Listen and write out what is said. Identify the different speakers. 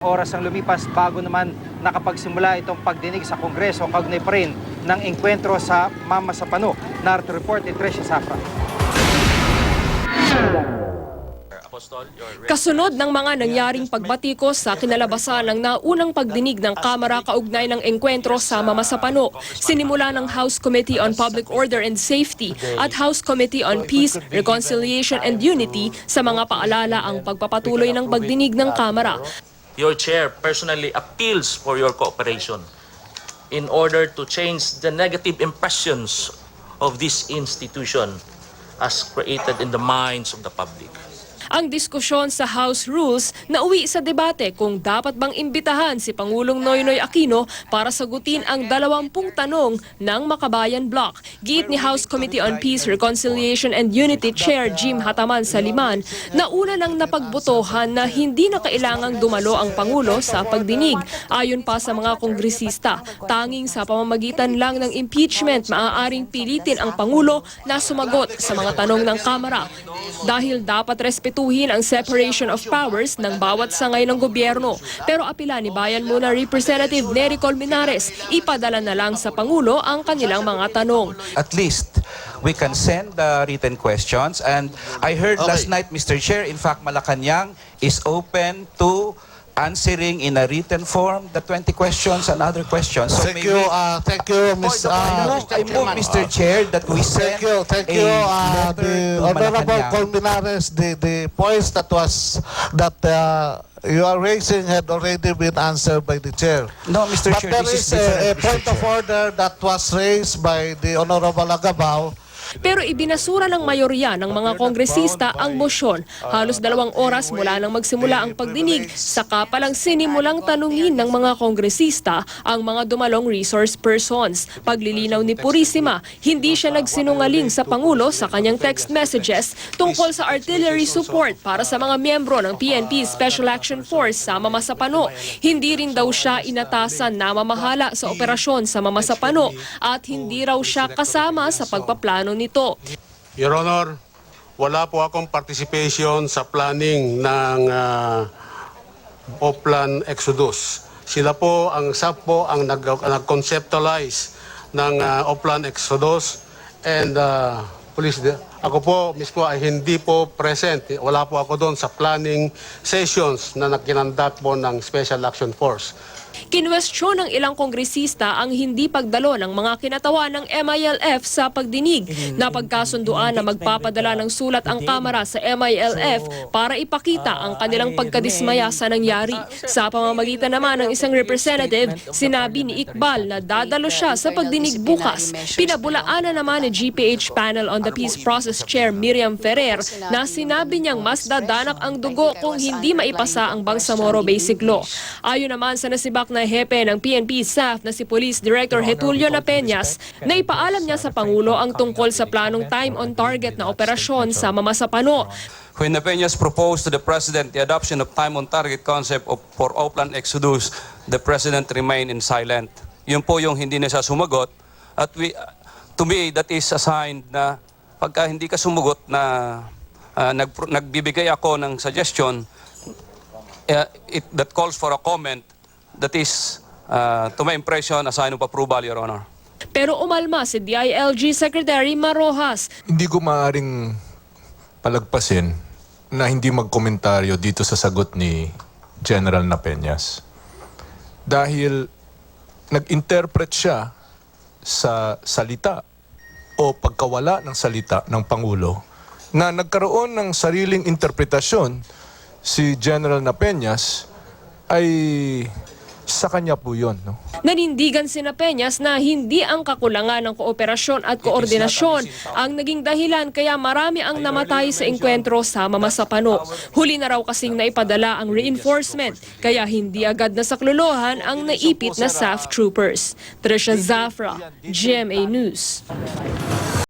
Speaker 1: Oras ang lumipas bago naman nakapagsimula itong pagdinig sa Kongreso kaugnay pa rin ng engkwentro sa Mama sa Pano. Narito report ni Tricia Safra.
Speaker 2: Kasunod ng mga nangyaring pagbatikos sa kinalabasan ng naunang pagdinig ng Kamara kaugnay ng engkwentro sa Mamasapano, sinimula ng House Committee on Public Order and Safety at House Committee on Peace, Reconciliation and Unity sa mga paalala ang pagpapatuloy ng pagdinig ng Kamara.
Speaker 3: Your chair personally appeals for your cooperation in order to change the negative impressions of this institution as created in the minds of the public.
Speaker 2: Ang diskusyon sa House Rules na uwi sa debate kung dapat bang imbitahan si Pangulong Noynoy Aquino para sagutin ang dalawampung tanong ng Makabayan Block. Giit ni House Committee on Peace, Reconciliation and Unity Chair Jim Hataman Saliman na una lang napagbotohan na hindi na kailangang dumalo ang Pangulo sa pagdinig. Ayon pa sa mga kongresista, tanging sa pamamagitan lang ng impeachment maaaring pilitin ang Pangulo na sumagot sa mga tanong ng Kamara. Dahil dapat respetuhin ang separation of powers ng bawat sangay ng gobyerno. Pero apila ni Bayan Muna Representative Nery Colmenares, ipadala na lang sa Pangulo ang kanilang mga tanong.
Speaker 4: at least we can send the written questions. And I heard last night, Mr. Chair, in fact, Malacanang is open to answering in a written form the 20 questions and other questions. So
Speaker 5: Thank you, uh, thank you, Ms.
Speaker 4: I
Speaker 5: Uh,
Speaker 4: move, I move, Mr. Chair, that we send
Speaker 5: Thank you, thank you, uh, the Honorable. Colmenares, the, the points that was, that uh, you are raising had already been answered by the chair.
Speaker 4: No, Mr.
Speaker 5: But
Speaker 4: Chair,
Speaker 5: there
Speaker 4: this
Speaker 5: is
Speaker 4: is
Speaker 5: a, a point of order that was raised by the Honorable Agabao
Speaker 2: Pero ibinasura ng mayorya ng mga kongresista ang motion. Halos dalawang oras mula nang magsimula ang pagdinig, saka palang sinimulang tanungin ng mga kongresista ang mga dumalong resource persons. Paglilinaw ni Purisima, hindi siya nagsinungaling sa Pangulo sa kanyang text messages tungkol sa artillery support para sa mga miyembro ng PNP Special Action Force sa Mamasapano. Hindi rin daw siya inatasan na mamahala sa operasyon sa Mamasapano at hindi raw siya kasama sa pagpaplano nito.
Speaker 6: Your Honor, wala po akong participation sa planning ng uh, Oplan Exodus. Sila po, ang SAP po, ang nag- nag-conceptualize ng uh, Oplan Exodus and uh, police, ako po mismo ay hindi po present. Wala po ako doon sa planning sessions na nakinandak po ng Special Action Force.
Speaker 2: Kinwestiyon ng ilang kongresista ang hindi pagdalo ng mga kinatawa ng MILF sa pagdinig na pagkasunduan na magpapadala ng sulat ang Kamara sa MILF para ipakita ang kanilang pagkadismaya sa nangyari. Sa pamamagitan naman ng isang representative, sinabi ni Iqbal na dadalo siya sa pagdinig bukas. Pinabulaanan naman ni GPH panel on the peace process chair Miriam Ferrer na sinabi niyang mas dadanak ang dugo kung hindi maipasa ang Bangsamoro Basic Law. Ayon naman sa nasibak na hepe ng PNP staff na si Police Director Getulio Napeñas, na ipaalam niya sa Pangulo ang tungkol sa planong time on target na operasyon sa Mamasapano.
Speaker 7: When Peñas proposed to the President the adoption of time-on-target concept of, for Oplan Exodus, the President remained in silent. Yun po yung hindi na siya sumagot. At we, to me, that is a sign na pagka hindi ka sumagot na ah, nag, nagbibigay ako ng suggestion uh, it, that calls for a comment, that is, uh, to my impression, a sign of approval, Your Honor.
Speaker 2: Pero umalma si DILG Secretary Marojas
Speaker 8: hindi ko maaring palagpasin na hindi magkomentaryo dito sa sagot ni General Napeñas. Dahil nag-interpret siya sa salita o pagkawala ng salita ng Pangulo na nagkaroon ng sariling interpretasyon si General Napeñas ay sa kanya po yun. No?
Speaker 2: Nanindigan si Napeñas na hindi ang kakulangan ng kooperasyon at koordinasyon ang naging dahilan kaya marami ang namatay sa engkwentro sa Mamasapano. Huli na raw kasing naipadala ang reinforcement kaya hindi agad na sakluluhan ang naipit na SAF troopers. Trisha Zafra, GMA News.